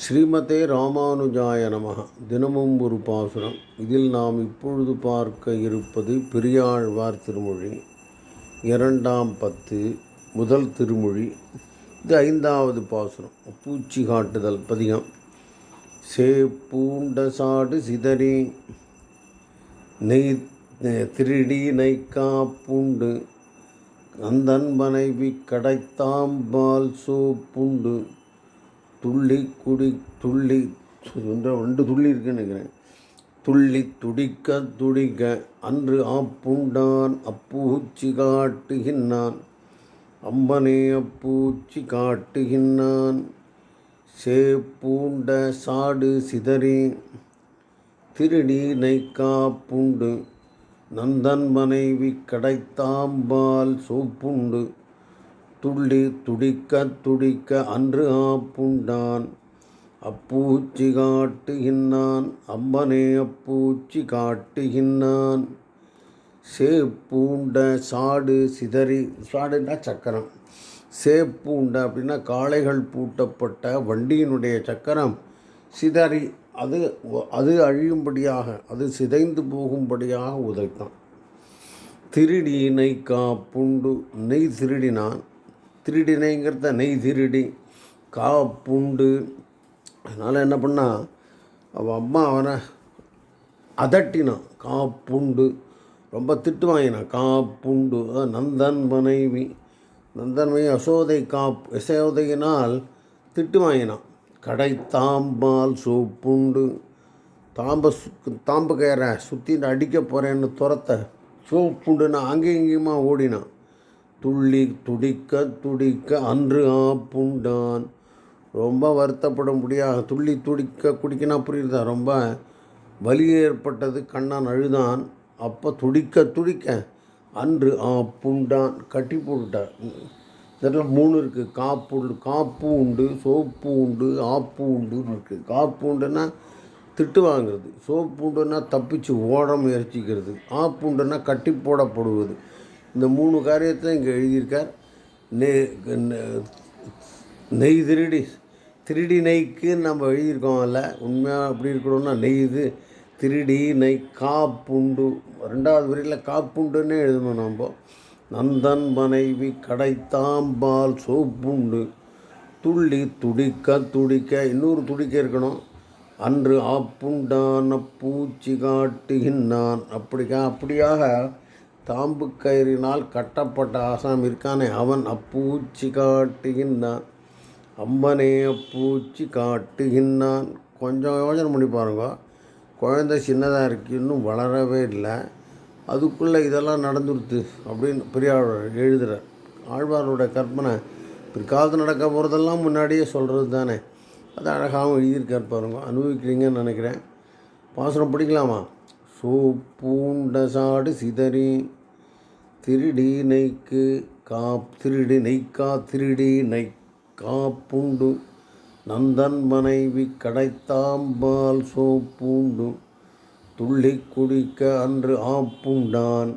ஸ்ரீமதே ராமானுஜாய நமக. தினமும் ஒரு பாசுரம். இதில் நாம் இப்பொழுது பார்க்க இருப்பது பெரியாழ்வார் திருமொழி. இரண்டாம் பத்து முதல் திருமொழி. இது ஐந்தாவது பாசுரம். பூச்சி காட்டுதல் பதிகம். சேப்பூண்ட சாடு சிதறி நெய் திருடி நைக்கா பூண்டு. அந்தன் மனைவி கடைத்தாம்பால் சோப்புண்டு. துள்ளி குடி துள்ளி ஒன்ற ரெண்டு துள்ளி இருக்குன்னு நினைக்கிறேன். துள்ளி துடிக்க துடிக்க அன்று ஆப்புண்டான் அப்பூச்சி காட்டுகின்றான். அம்பனே அப்பூச்சி காட்டுகின்றான். சேப்பூண்ட சாடு சிதறி திருடி நைக்கா நந்தன் மனைவி கடைத்தாம்பால் சோப்புண்டு. துள்ளி துடிக்க துடிக்க அன்று ஆப்புண்டான் அப்பூச்சி காட்டுகின்றான். அம்மனே அப்பூச்சி காட்டுகின்றான். சேப்பூண்ட சாடு சிதறி சாடுன்னா சக்கரம்? சேப்பூண்ட அப்படின்னா காளைகள் பூட்டப்பட்ட வண்டியினுடைய சக்கரம் சிதறி அது அது அழியும்படியாக அது சிதைந்து போகும்படியாக உதைத்தான். திருடி நெய் காப்புண்டு நெய் திருடினான். திருடினைங்கிறத நெய் திருடி காப்புண்டு அதனால் என்ன பண்ணால் அவள் அம்மா அவனை அதட்டினான் காப்புண்டு ரொம்ப திட்டு வாங்கினான் காப்புண்டு நந்தன் மனைவி. நந்தன் மனைவி யசோதை காப் யசோதையினால் திட்டு வாங்கினான் கடை தாம்பால் சோப்புண்டு தாம்ப தாம்பு கயிற சுற்றிட்டு அடிக்க போகிறேன்னு துரத்த சோப்புண்டுன்னு அங்கேயும் இங்கேயுமா ஓடினான் துள்ளி துடிக்க துடிக்க அன்று ஆப்புண்டான் ரொம்ப வருத்தப்பட முடியாது துள்ளி துடிக்க குடிக்கினா புரியுதா? ரொம்ப வலி ஏற்பட்டது கண்ணான் அழுதான். அப்போ துடிக்க துடிக்க அன்று ஆப்புண்டான் கட்டி போட்டுட்டார். இதில் மூணு இருக்குது காப்பு காப்பு உண்டு சோப்பு உண்டு ஆப்பு உண்டு இருக்குது காப்பு உண்டுன்னா திட்டு வாங்குறது. சோப்பு உண்டுன்னா தப்பிச்சு ஓட முயற்சிக்கிறது. ஆப்பு உண்டுன்னா கட்டி போடப்படுவது. இந்த மூணு காரியத்தை இங்கே எழுதியிருக்கார். நெய் நெய் திருடி திருடி நெய்க்குன்னு நம்ம எழுதியிருக்கோம்ல உண்மையாக அப்படி இருக்கணும்னா நெய் இது திருடி நெய் காப்புண்டு. ரெண்டாவது வரியில் காப்புண்டுன்னே எழுதணும் நம்ம. நந்தன் மனைவி கடைத்தாம்பால் சோப்புண்டு. துள்ளி துடிக்க துடிக்க இன்னொரு துடிக்க இருக்கணும். அன்று ஆப்புண்டான பூச்சி காட்டுகின்றான். அப்படிக்கா அப்படியாக தாம்பு கயிறினால் கட்டப்பட்ட ஆசாம் இருக்கானே அவன் அப்பூச்சி காட்டுகின்றான். அம்மனே அப்பூச்சி காட்டுகின்றான். கொஞ்சம் யோசனை பண்ணி பாருங்க. குழந்தை சின்னதாக இருக்கு இன்னும் வளரவே இல்லை. அதுக்குள்ளே இதெல்லாம் நடந்துருது அப்படின்னு பெரியாழ்வார் எழுதுகிறார் ஆழ்வாரோட கற்பனை பிற்காலத்து நடக்க போகிறதெல்லாம் முன்னாடியே சொல்கிறது தானே. அது அழகாகவும் எழுதியிருக்கார் பாருங்க. அனுபவிக்கிறீங்கன்னு நினைக்கிறேன். பாசனம் பிடிக்கலாமா? சோப்பூண்ட சாடு சிதறி திருடி நெய்க்கு கா திருடி நெய்க்கா திருடி நை காப்புண்டு. நந்தன் மனைவி கடைத்தாம்பால் சோப்பூண்டு. துள்ளி குடிக்க அன்று ஆப்புண்டான்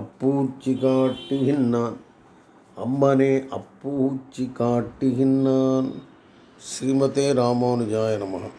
அப்பூச்சி காட்டுகின்றான் அம்மனே அப்பூச்சி காட்டுகின்றான் ஸ்ரீமதே ராமானுஜாய நமக.